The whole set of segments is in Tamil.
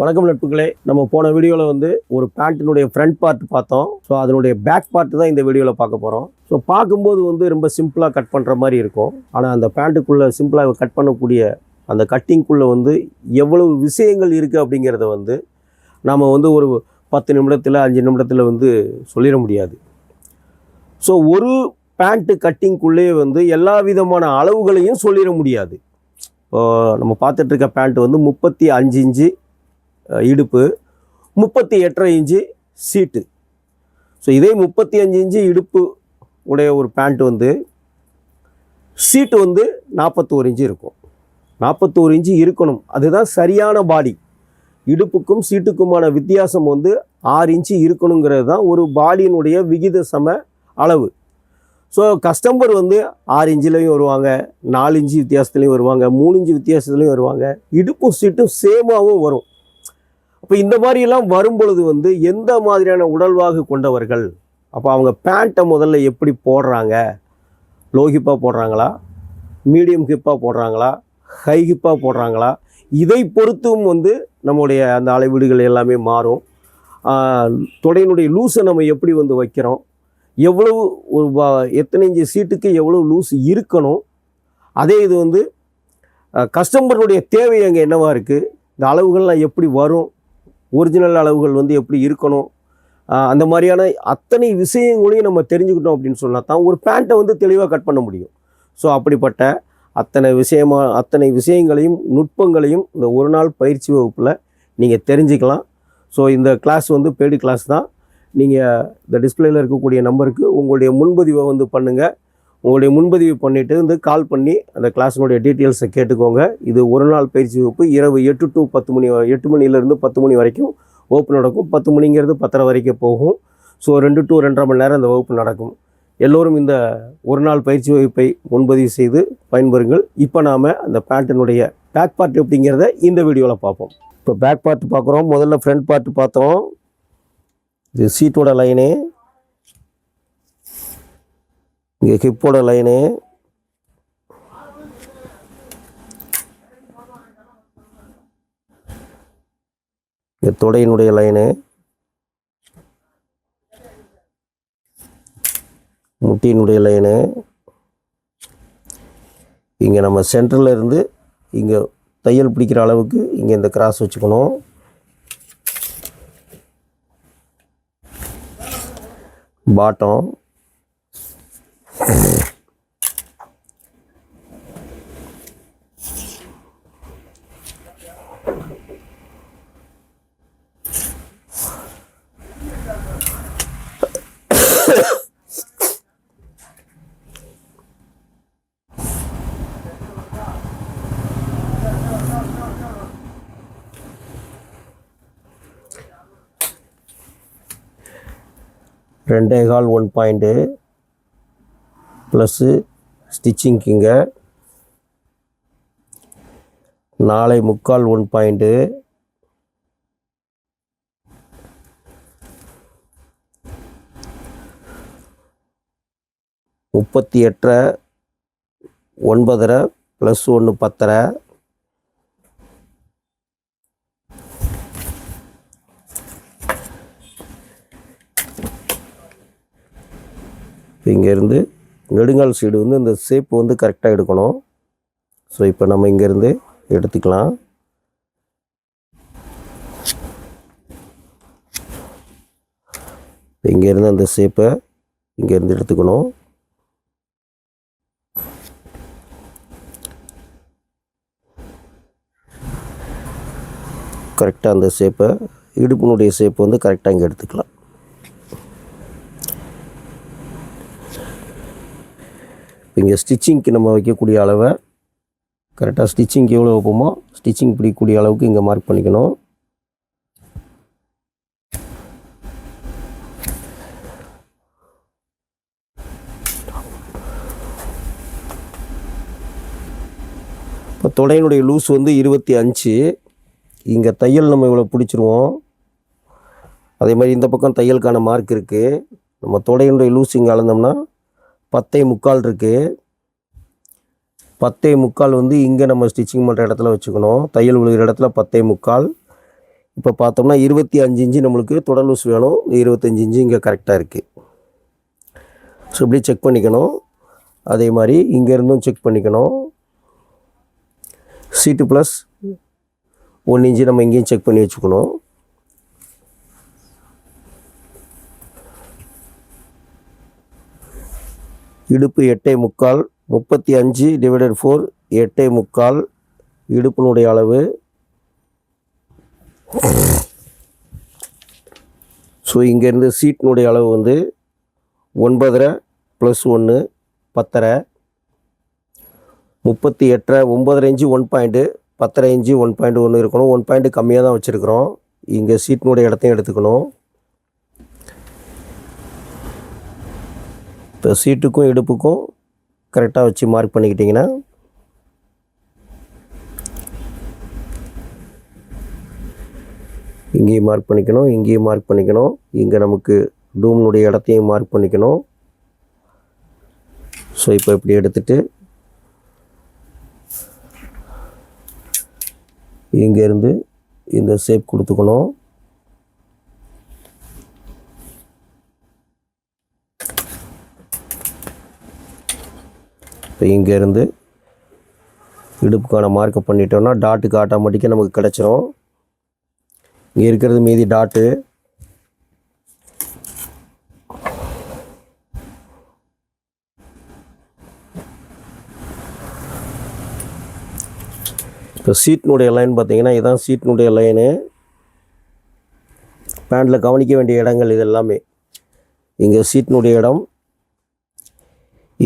வணக்கம் நட்புகளே. நம்ம போன வீடியோவில் வந்து ஒரு பேண்ட்டினுடைய ஃப்ரண்ட் பார்ட் பார்த்தோம். ஸோ அதனுடைய பேக் பார்ட் தான் இந்த வீடியோவில் பார்க்க போகிறோம் ஸோ பார்க்கும்போது வந்து ரொம்ப சிம்பிளாக கட் பண்ணுற மாதிரி இருக்கும். ஆனால் அந்த பேண்ட்டுக்குள்ளே சிம்பிளாக கட் பண்ணக்கூடிய அந்த கட்டிங்குள்ளே வந்து எவ்வளவு விஷயங்கள் இருக்குது அப்படிங்கிறத வந்து நாம் வந்து ஒரு பத்து நிமிடத்தில் அஞ்சு நிமிடத்தில் வந்து சொல்லிட முடியாது. ஸோ ஒரு பேண்ட்டு கட்டிங்குள்ளே வந்து எல்லா விதமான அளவுகளையும் சொல்லிட முடியாது. இப்போ நம்ம பார்த்துட்ருக்க பேண்ட்டு பேண்ட் வந்து முப்பத்தி அஞ்சு இன்ச்சு இடுப்பு முப்பத்தி எட்டரை இன்ச்சு சீட்டு. ஸோ இதே முப்பத்தி அஞ்சு இன்ச்சு இடுப்பு உடைய ஒரு பேண்ட் வந்து சீட்டு வந்து நாற்பத்தோரு இன்ச்சு இருக்கும். நாற்பத்தோரு இன்ச்சு இருக்கணும். அதுதான் சரியான பாடி இடுப்புக்கும் சீட்டுக்குமான வித்தியாசம் வந்து ஆறு இன்ச்சு இருக்கணுங்கிறது தான் ஒரு பாடியினுடைய விகித சம அளவு. ஸோ கஸ்டமர் வந்து ஆறு இன்ச்சிலையும் வருவாங்க நாலு இன்ச்சு வித்தியாசத்துலையும் வருவாங்க மூணு இன்ச்சு வித்தியாசத்துலையும் வருவாங்க. இடுப்பும் சீட்டும் சேமாகவும் வரும். அப்போ இந்த மாதிரியெல்லாம் வரும்பொழுது வந்து எந்த மாதிரியான உடல்வாகு கொண்டவர்கள்? அப்போ அவங்க பேண்ட்டை முதல்ல எப்படி போடுறாங்க? லோ ஹிப்பாக போடுறாங்களா? மீடியம் ஹிப்பாக போடுறாங்களா? ஹை ஹிப்பாக போடுறாங்களா? இதை பொறுத்தும் வந்து நம்முடைய அந்த அளவீடுகள் எல்லாமே மாறும். தொடையினுடைய லூஸை நம்ம எப்படி வந்து வைக்கிறோம்? எவ்வளவு ஒரு எத்தனை இஞ்சி சீட்டுக்கு எவ்வளவு லூஸ் இருக்கணும்? அதே இது வந்து கஸ்டமருடைய தேவை அங்கே என்னவாக இருக்குது இந்த அளவுகள்லாம் எப்படி வரும்? ஒரிஜினல் அளவுகள் வந்து எப்படி இருக்கணும்? அந்த மாதிரியான அத்தனை விஷயங்களையும் நம்ம தெரிஞ்சுக்கிட்டோம் அப்படின்னு சொன்னால் தான் ஒரு பேண்ட்டை வந்து தெளிவாக கட் பண்ண முடியும். ஸோ அப்படிப்பட்ட அத்தனை விஷயமா அத்தனை விஷயங்களையும் நுட்பங்களையும் இந்த ஒரு நாள் பயிற்சி வகுப்பில் நீங்கள் தெரிஞ்சுக்கலாம். ஸோ இந்த கிளாஸ் வந்து பெய்டு கிளாஸ் தான். நீங்கள் இந்த டிஸ்பிளேயில் இருக்கக்கூடிய நம்பருக்கு உங்களுடைய முன்பதிவை வந்து பண்ணுங்கள் உங்களுடைய முன்பதிவு பண்ணிவிட்டு வந்து கால் பண்ணி அந்த கிளாஸினுடைய டீட்டெயில்ஸை கேட்டுக்கோங்க. இது ஒரு நாள் பயிற்சி வகுப்பு. இரவு எட்டு டு பத்து மணி எட்டு மணிலேருந்து பத்து மணி வரைக்கும் வகுப்பு நடக்கும். பத்து மணிங்கிறது பத்தரை வரைக்கும் போகும். ஸோ ரெண்டு டு ரெண்டரை மணி நேரம் இந்த வகுப்பு நடக்கும். எல்லோரும் இந்த ஒரு நாள் பயிற்சி வகுப்பை முன்பதிவு செய்து பயன்பெறுங்கள். இப்போ நாம் அந்த பேண்ட்டினுடைய பேக் பார்ட் எப்படிங்கிறத இந்த வீடியோவில் பார்ப்போம். இப்போ பேக் பார்ட் பார்க்குறோம். முதல்ல ஃப்ரண்ட் பார்ட் பார்த்தோம். இது சீட்டோட லைனு இங்கே ஹிப்போட லைனு இங்கே தொடையினுடைய லைனு முட்டியினுடைய லைனு இங்கே நம்ம சென்டரில் இருந்து இங்கே தையல் பிடிக்கிற அளவுக்கு இங்கே இந்த கிராஸ் வச்சுக்கணும். பாட்டம் ரெண்டே கால் ஒன் பாயிண்ட்டு ப்ளஸ்ஸு ஸ்டிச்சிங்க்குங்க நாளை முக்கால் ஒன் பாயிண்ட்டு முப்பத்தி எட்டரை ஒன்பதரை ப்ளஸ் ஒன்று பத்தரை. இங்கேருந்து நெடுங்கால் சைடு வந்து இந்த ஷேப் வந்து கரெக்டாக எடுக்கணும். ஸோ இப்போ நம்ம இங்கேருந்து எடுத்துக்கலாம். இங்கேருந்து அந்த ஷேப்பை இங்கேருந்து எடுத்துக்கணும். கரெக்டாக அந்த ஷேப்பை இடுப்பினுடைய ஷேப் வந்து கரெக்டாக இங்கே எடுத்துக்கலாம். இங்கே ஸ்டிச்சிங்க்கு நம்ம வைக்கக்கூடிய அளவை கரெக்டாக ஸ்டிச்சிங்க்கு எவ்வளோ வைப்போமோ ஸ்டிச்சிங் பிடிக்கக்கூடிய அளவுக்கு இங்கே மார்க் பண்ணிக்கணும். இப்போ தொடையினுடைய லூஸ் வந்து இருபத்தி அஞ்சு. இங்கே தையல் நம்ம இவ்வளோ பிடிச்சிருவோம். அதே மாதிரி இந்த பக்கம் தையலுக்கான மார்க் இருக்குது நம்ம தொடையினுடைய லூஸ் இங்கே அளந்தோம்னா பத்தே முக்கால் இருக்குது பத்தே முக்கால் வந்து இங்கே நம்ம ஸ்டிச்சிங் பண்ணுற இடத்துல வச்சுக்கணும். தையல் விழுகிற இடத்துல பத்தே முக்கால். இப்போ பார்த்தோம்னா இருபத்தி அஞ்சு இன்ச்சு நம்மளுக்கு தொடர் லூஸ் வேணும். இருபத்தஞ்சி இன்ச்சு இங்கே கரெக்டாக இருக்குது ஸோ இப்படி செக் பண்ணிக்கணும். அதே மாதிரி இங்கேருந்தும் செக் பண்ணிக்கணும். சீட்டு ப்ளஸ் ஒன் இன்ச்சு நம்ம இங்கேயும் செக் பண்ணி வச்சுக்கணும். இடுப்பு எட்டே முக்கால் முப்பத்தி அஞ்சு டிவைடட் ஃபோர் எட்டே முக்கால் இடுப்பினுடைய அளவு. ஸோ இங்கேருந்து சீட்டினுடைய அளவு வந்து ஒன்பதரை ப்ளஸ் ஒன்று பத்தரை. முப்பத்தி எட்டரை ஒம்பதரை இன்ச்சு ஒன் பாயிண்ட்டு பத்தரை இன்ச்சு ஒன் பாயிண்ட் ஒன்று இருக்கணும். ஒன் பாயிண்ட்டு கம்மியாக தான் வச்சுருக்குறோம். இங்கே சீட்டினுடைய இடத்தையும் எடுத்துக்கணும். இப்போ சீட்டுக்கும் இடுப்புக்கும் கரெக்டாக வச்சு மார்க் பண்ணிக்கிட்டிங்கன்னா இங்கேயும் மார்க் பண்ணிக்கணும் இங்கேயும் மார்க் பண்ணிக்கணும். இங்கே நமக்கு டூம்னுடைய இடத்தையும் மார்க் பண்ணிக்கணும். ஸோ இப்போ இப்படி எடுத்துகிட்டு இங்கேருந்து இந்த ஷேப் கொடுத்துக்கணும். இப்போ இங்கேருந்து இடுப்புக்கான மார்க்கப் பண்ணிட்டோம்னா டாட்டுக்கு ஆட்டோமேட்டிக்காக நமக்கு கிடச்சிரும். இங்கே இருக்கிறது மீதி டாட்டு இப்போ சீட்னுடைய லைன் பார்த்தீங்கன்னா இதுதான் சீட்னுடைய லைனு பேண்டில் கவனிக்க வேண்டிய இடங்கள் இது எல்லாமே. இங்கே சீட்னுடைய இடம்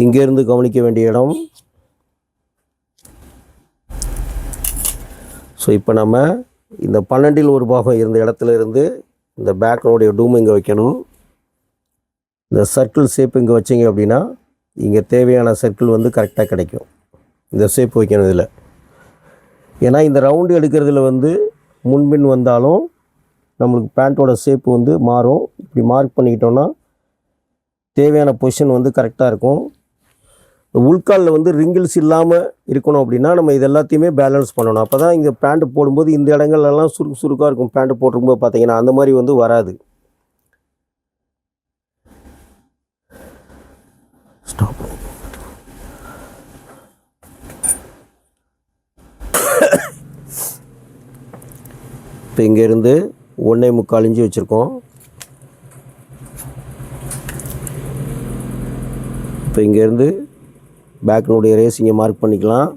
இங்கேருந்து கவனிக்க வேண்டிய இடம். ஸோ இப்போ நம்ம இந்த பன்னெண்டில் ஒரு பாகம் இருந்த இடத்துல இருந்து இந்த பேக்கனுடைய டூம் இங்கே வைக்கணும். இந்த சர்க்கிள் ஷேப் இங்கே வச்சிங்க அப்படின்னா இங்கே தேவையான சர்க்கிள் வந்து கரெக்டாக கிடைக்கும். இந்த ஷேப் வைக்கணும் இதில். ஏன்னா இந்த ரவுண்டு எடுக்கிறதுல வந்து முன்பின் வந்தாலும் நம்மளுக்கு பேண்ட்டோட ஷேப் வந்து மாறும். இப்படி மார்க் பண்ணிக்கிட்டோன்னா தேவையான பொசிஷன் வந்து கரெக்டாக இருக்கும். உள்காலில் வந்து ரிங்கிள்ஸ் இல்லாமல் இருக்கணும் அப்படின்னா நம்ம இது எல்லாத்தையுமே பேலன்ஸ் பண்ணணும். அப்போ தான் இங்கே பேண்ட்டு போடும்போது இந்த இடங்கள்லாம் சுருக்கு சுருக்காக இருக்கும். பேண்ட்டு போட்டிருக்கும்போது பார்த்தீங்கன்னா அந்த மாதிரி வந்து வராது. ஸ்டாப் இப்போ இங்கேருந்து ஒன்றே முக்கால் இஞ்சி வச்சுருக்கோம். இப்போ இங்கேருந்து பேக்கினுடைய ரேஸ் மார்க் பண்ணிக்கலாம்.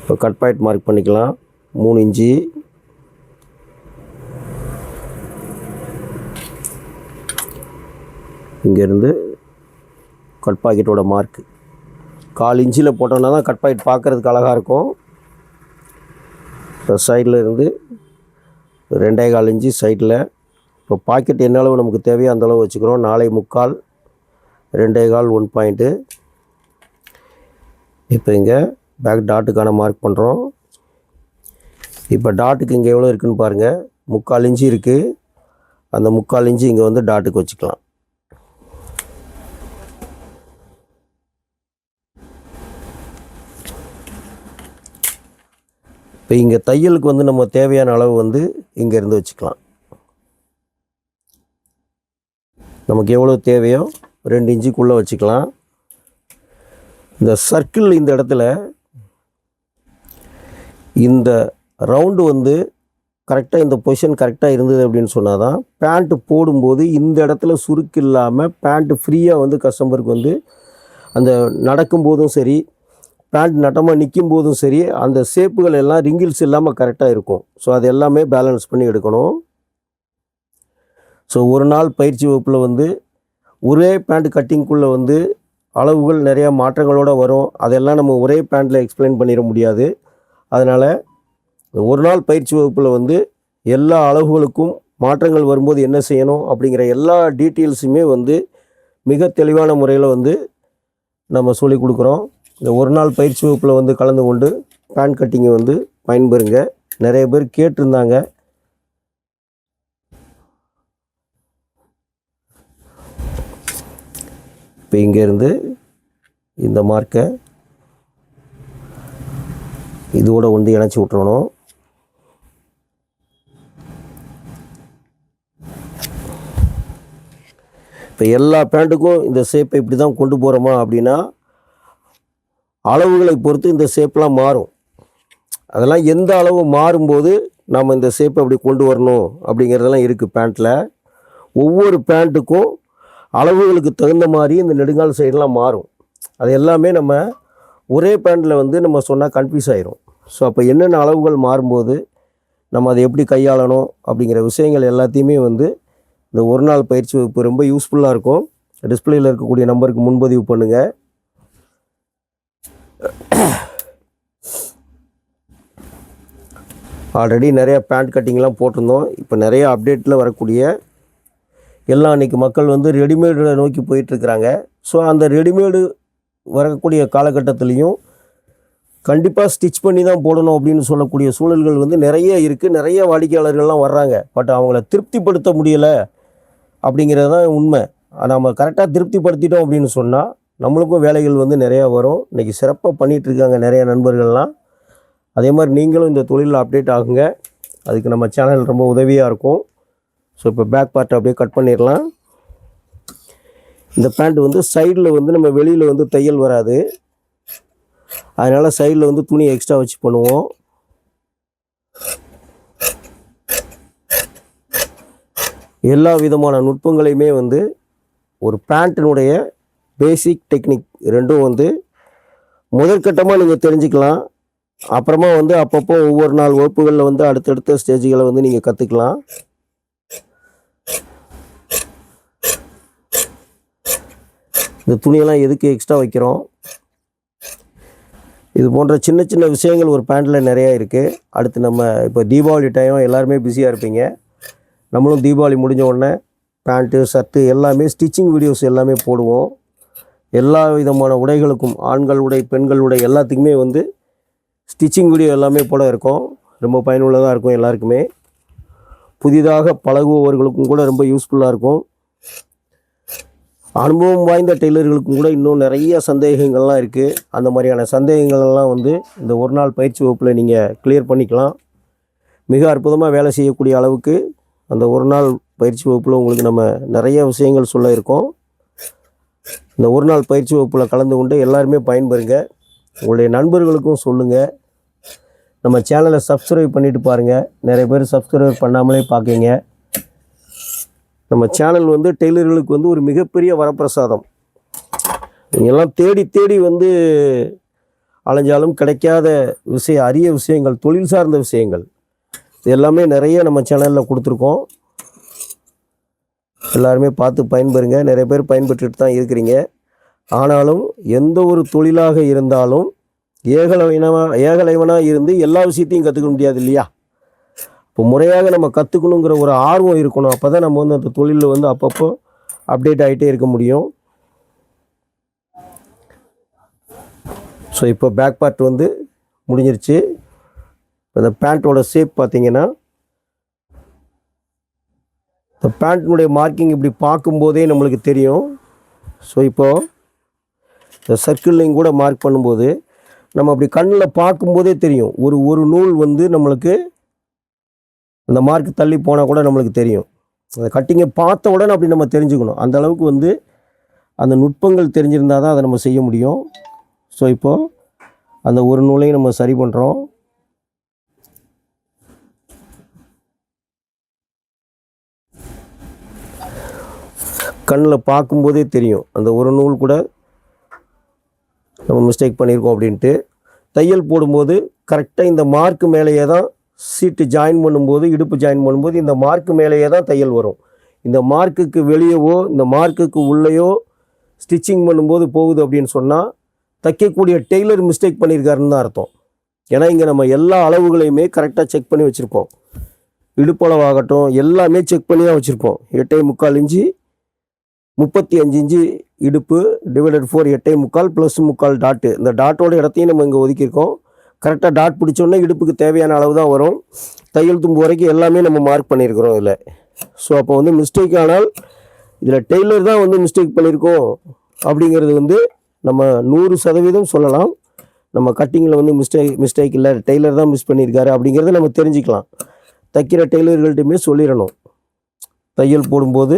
இப்போ கட் பாயிண்ட் மார்க் பண்ணிக்கலாம். மூணு இன்ச்சு. இங்கேருந்து கட் பாக்கெட்டோட மார்க்கு கால் இன்ச்சில் போட்டோன்னா தான் கட் பாக்கெட் பார்க்குறதுக்கு அழகாக இருக்கும். இப்போ சைடில் இருந்து ரெண்டே கால் இன்ச்சு சைடில் இப்போ பாக்கெட் என்ன அளவு நமக்கு தேவையோ அந்த அளவு வச்சுக்கிறோம். நாளை முக்கால் ரெண்டே கால் ஒன் பாயிண்ட்டு. இப்போ இங்கே பேக் டாட்டுக்கான மார்க் பண்ணுறோம் இப்போ டாட்டுக்கு இங்கே எவ்வளோ இருக்குதுன்னு பாருங்கள் முக்கால் இன்ச்சு இருக்குது அந்த முக்கால் இன்ச்சு இங்கே வந்து டாட்டுக்கு வச்சுக்கலாம். இப்போ இங்கே தையலுக்கு வந்து நம்ம தேவையான அளவு வந்து இங்கே இருந்து வச்சுக்கலாம். நமக்கு எவ்வளோ தேவையோ ரெண்டு இன்ச்சுக்குள்ளே வச்சுக்கலாம். இந்த சர்க்கிள் இந்த இடத்துல இந்த ரவுண்டு வந்து கரெக்டாக இந்த பொசிஷன் கரெக்டாக இருந்தது அப்படின்னு சொன்னால் தான் பேண்ட்டு போடும்போது இந்த இடத்துல சுருக்கு இல்லாமல் பேண்ட்டு ஃப்ரீயாக வந்து கஸ்டமருக்கு வந்து அந்த நடக்கும்போதும் சரி பேண்ட் நட்டமாக நிற்கும் போதும் சரி அந்த ஷேப்புகள் எல்லாம் ரிங்கிள்ஸ் இல்லாமல் கரெக்டாக இருக்கும். ஸோ அது எல்லாமே பேலன்ஸ் பண்ணி எடுக்கணும். ஸோ ஒரு நாள் பயிற்சி வகுப்பில் வந்து ஒரே பேண்ட் கட்டிங்குள்ளே வந்து அளவுகள் நிறையா மாற்றங்களோடு வரும். அதெல்லாம் நம்ம ஒரே பேண்ட்டில் எக்ஸ்பிளைன் பண்ணிட முடியாது. அதனால் ஒரு நாள் பயிற்சி வகுப்பில் வந்து எல்லா அளவுகளுக்கும் மாற்றங்கள் வரும்போது என்ன செய்யணும் அப்படிங்கிற எல்லா டீட்டெயில்ஸுமே வந்து மிக தெளிவான முறையில் வந்து நம்ம சொல்லிக் கொடுக்குறோம். இந்த ஒரு நாள் பயிற்சி வகுப்பில் வந்து கலந்து கொண்டு பேண்ட் கட்டிங்கை வந்து பயன்பெறுங்க. நிறைய பேர் கேட்டிருந்தாங்க. இப்போ இங்கேருந்து இந்த மார்க்கை இதோட வந்து இணைச்சி விட்டுறணும். இப்போ எல்லா பேண்ட்டுக்கும் இந்த ஷேப்பை இப்படி தான் கொண்டு போகிறோமா அப்படின்னா அளவுகளை பொறுத்து இந்த ஷேப்லாம் மாறும். அதெல்லாம் எந்த அளவு மாறும்போது நம்ம இந்த ஷேப்பை அப்படி கொண்டு வரணும் அப்படிங்கிறதெல்லாம் இருக்குது பேண்ட்டில் ஒவ்வொரு பேண்ட்டுக்கும் அளவுகளுக்கு தகுந்த மாதிரி இந்த நெடுங்கால் சைடெலாம் மாறும். அது எல்லாமே நம்ம ஒரே பேண்ட்டில் வந்து நம்ம சொன்னால் கன்ஃபியூஸ் ஆயிரும். ஸோ அப்போ என்னென்ன அளவுகள் மாறும்போது நம்ம அதை எப்படி கையாளணும் அப்படிங்கிற விஷயங்கள் எல்லாத்தையுமே வந்து இந்த ஒரு நாள் பயிற்சி வகுப்பு ரொம்ப யூஸ்ஃபுல்லாக இருக்கும். டிஸ்பிளேயில் இருக்கக்கூடிய நம்பருக்கு முன்பதிவு பண்ணுங்கள் ஆல்ரெடி நிறையா பேண்ட் கட்டிங்லாம் போட்டிருந்தோம். இப்போ நிறைய அப்டேட்டில் வரக்கூடிய எல்லாம் அன்றைக்கி மக்கள் வந்து ரெடிமேடை நோக்கி போயிட்டுருக்கிறாங்க. ஸோ அந்த ரெடிமேடு வரக்கூடிய காலகட்டத்துலேயும் கண்டிப்பாக ஸ்டிச் பண்ணி தான் போடணும் அப்படின்னு சொல்லக்கூடிய சூழல்கள் வந்து நிறைய இருக்குது நிறைய வாடிக்கையாளர்கள்லாம் வர்றாங்க. பட் அவங்கள திருப்திப்படுத்த முடியலை அப்படிங்கிறது தான் உண்மை. நம்ம கரெக்டாக திருப்திப்படுத்திட்டோம் அப்படின்னு சொன்னால் நம்மளுக்கும் வேலைகள் வந்து நிறையா வரும். இன்றைக்கி சிறப்பாக பண்ணிகிட்ருக்காங்க நிறையா நண்பர்கள்லாம். அதே மாதிரி நீங்களும் இந்த தொழிலில் அப்டேட் ஆகுங்க. அதுக்கு நம்ம சேனல் ரொம்ப உதவியாக இருக்கும். ஸோ இப்போ பேக் பார்ட்டை அப்படியே கட் பண்ணிடலாம். இந்த பேண்ட் வந்து சைடில் வந்து நம்ம வெளியில் வந்து தையல் வராது. அதனால் சைடில் வந்து துணி எக்ஸ்ட்ரா வச்சு பண்ணுவோம். எல்லா விதமான நுட்பங்களையுமே வந்து ஒரு பேண்ட்டினுடைய பேசிக் டெக்னிக் ரெண்டும் வந்து முதற்கட்டமாக நீங்கள் தெரிஞ்சுக்கலாம். அப்புறமா வந்து அப்பப்போ ஒவ்வொரு நாள் வகுப்புகளில் வந்து அடுத்தடுத்த ஸ்டேஜுகளை வந்து நீங்கள் கற்றுக்கலாம் இந்த துணியெல்லாம் எதுக்கு எக்ஸ்ட்ரா வைக்கிறோம்? இது போன்ற சின்ன சின்ன விஷயங்கள் ஒரு பேண்ட்டில் நிறையா இருக்குது அடுத்து நம்ம இப்போ தீபாவளி டைம் எல்லாருமே பிஸியாக இருப்பீங்க. நம்மளும் தீபாவளி முடிஞ்ச உடனே பேண்ட்டு ஷர்ட்டு எல்லாமே ஸ்டிச்சிங் வீடியோஸ் எல்லாமே போடுவோம். எல்லா விதமான உடைகளுக்கும் ஆண்கள் உடை பெண்கள் உடை எல்லாத்துக்குமே வந்து ஸ்டிச்சிங் வீடியோ எல்லாமே போல இருக்கும். ரொம்ப பயனுள்ளதாக இருக்கும் எல்லாருக்குமே. புதிதாக பழகுபவர்களுக்கும் கூட ரொம்ப யூஸ்ஃபுல்லாக இருக்கும். அனுபவம் வாய்ந்த டெய்லர்களுக்கும் கூட இன்னும் நிறைய சந்தேகங்கள்லாம் இருக்குது அந்த மாதிரியான சந்தேகங்கள்லாம் வந்து இந்த ஒரு நாள் பயிற்சி வகுப்பில் நீங்கள் கிளியர் பண்ணிக்கலாம். மிக அற்புதமாக வேலை செய்யக்கூடிய அளவுக்கு அந்த ஒரு நாள் பயிற்சி வகுப்பில் உங்களுக்கு நம்ம நிறைய விஷயங்கள் சொல்ல இருக்கோம். இந்த ஒரு நாள் பயிற்சி வகுப்பில் கலந்து கொண்டு எல்லாருமே பயன்பெறுங்க. உங்களுடைய நண்பர்களுக்கும் சொல்லுங்கள் நம்ம சேனலை சப்ஸ்கிரைப் பண்ணிவிட்டு பாருங்கள் நிறைய பேர் சப்ஸ்கிரைப் பண்ணாமலே பார்க்குங்க நம்ம சேனல் வந்து டெய்லர்களுக்கு வந்து ஒரு மிகப்பெரிய வரப்பிரசாதம். எல்லாம் தேடி தேடி வந்து அலைஞ்சாலும் கிடைக்காத விஷய அரிய விஷயங்கள் தொழில் சார்ந்த விஷயங்கள். இது எல்லாமே நிறைய நம்ம சேனலில் கொடுத்துருக்கோம். எல்லாருமே பார்த்து பயன்பெறுங்க. நிறைய பேர் பயன்பெற்றுட்டு தான் இருக்கிறீங்க. ஆனாலும் எந்த ஒரு தொழிலாக இருந்தாலும் ஏகலைவனமாக ஏகலைவனாக இருந்து எல்லா விஷயத்தையும் கற்றுக்க முடியாது இல்லையா? இப்போ முறையாக நம்ம கற்றுக்கணுங்கிற ஒரு ஆர்வம் இருக்கணும். அப்போ தான் நம்ம வந்து அந்த தொழிலில் வந்து அப்பப்போ அப்டேட் ஆகிட்டே இருக்க முடியும். ஸோ இப்போ பேக் பார்ட் வந்து முடிஞ்சிருச்சு. இந்த பேண்ட்டோட ஷேப் பார்த்தீங்கன்னா இந்த பேண்ட்டினுடைய மார்க்கிங் இப்படி பார்க்கும்போதே நம்மளுக்கு தெரியும். ஸோ இப்போது இந்த சர்க்கிள்லையும் கூட மார்க் பண்ணும்போது நம்ம அப்படி கண்ணில் பார்க்கும்போதே தெரியும். ஒரு ஒரு நூல் வந்து நம்மளுக்கு அந்த மார்க் தள்ளி போனால் கூட நம்மளுக்கு தெரியும். அந்த கட்டிங்கை பார்த்த உடனே அப்படி நம்ம தெரிஞ்சுக்கணும். அந்த அளவுக்கு வந்து அந்த நுட்பங்கள் தெரிஞ்சிருந்தால் தான் அதை நம்ம செய்ய முடியும். ஸோ இப்போது அந்த ஒரு நூலையும் நம்ம சரி பண்ணுறோம் கண்ணில் பார்க்கும்போதே தெரியும். அந்த ஒரு நூல் கூட நம்ம மிஸ்டேக் பண்ணியிருக்கோம் அப்படின்ட்டு தையல் போடும்போது கரெக்டாக இந்த மார்க்கு மேலேயே தான் சீட்டு ஜாயின் பண்ணும்போது இடுப்பு ஜாயின் பண்ணும்போது இந்த மார்க்கு மேலேயே தான் தையல் வரும். இந்த மார்க்குக்கு வெளியவோ இந்த மார்க்குக்கு உள்ளேயோ ஸ்டிச்சிங் பண்ணும்போது போகுது அப்படின்னு சொன்னால் தைக்கக்கூடிய டெய்லர் மிஸ்டேக் பண்ணியிருக்காருன்னு தான் அர்த்தம். ஏன்னா இங்கே நம்ம எல்லா அளவுகளையுமே கரெக்டாக செக் பண்ணி வச்சுருப்போம் இடுப்பளவாகட்டும் எல்லாமே செக் பண்ணி தான் வச்சுருப்போம் எட்டே முக்கால் இஞ்சி முப்பத்தி அஞ்சு இன்ச்சு இடுப்பு டிவைடட் ஃபோர் எட்டை முக்கால் ப்ளஸ் முக்கால் டாட்டு இந்த டாட்டோட இடத்தையும் நம்ம இங்கே ஒதுக்கியிருக்கோம். கரெக்டாக டாட் பிடிச்சோன்னே இடுப்புக்கு தேவையான அளவு தான் வரும். தையல் தும்பு வரைக்கும் எல்லாமே நம்ம மார்க் பண்ணியிருக்கிறோம் இதில். ஸோ அப்போ வந்து மிஸ்டேக் ஆனால் இதில் டெய்லர் தான் வந்து மிஸ்டேக் பண்ணியிருக்கோம் அப்படிங்கிறது வந்து நம்ம நூறு சதவீதம் சொல்லலாம். நம்ம கட்டிங்கில் வந்து மிஸ்டேக் மிஸ்டேக் இல்லை. டெய்லர் தான் மிஸ் பண்ணியிருக்காரு அப்படிங்கிறத நம்ம தெரிஞ்சுக்கலாம். தைக்கிற டெய்லர்கள்ட்டையுமே சொல்லிடணும். தையல் போடும்போது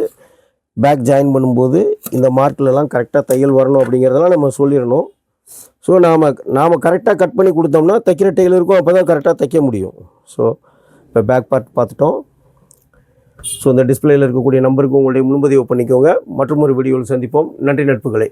பேக் ஜாயின் பண்ணும்போது இந்த மார்க்கிலலாம் கரெக்டாக தையல் வரணும் அப்படிங்கிறதெல்லாம் நம்ம சொல்லிடணும். ஸோ நாம் நாம் கரெக்டாக கட் பண்ணி கொடுத்தோம்னா தைக்கிற டெய்லருக்கும் அப்போ தான் கரெக்டாக தைக்க முடியும். ஸோ இப்போ பேக் பார்ட் பார்த்துட்டோம். ஸோ இந்த டிஸ்பிளேயில் இருக்கக்கூடிய நம்பருக்கு உங்களுடைய முன்பதிவு பண்ணிக்கோங்க. மற்றும் ஒரு வீடியோவில் சந்திப்போம். நன்றி நட்புகளை.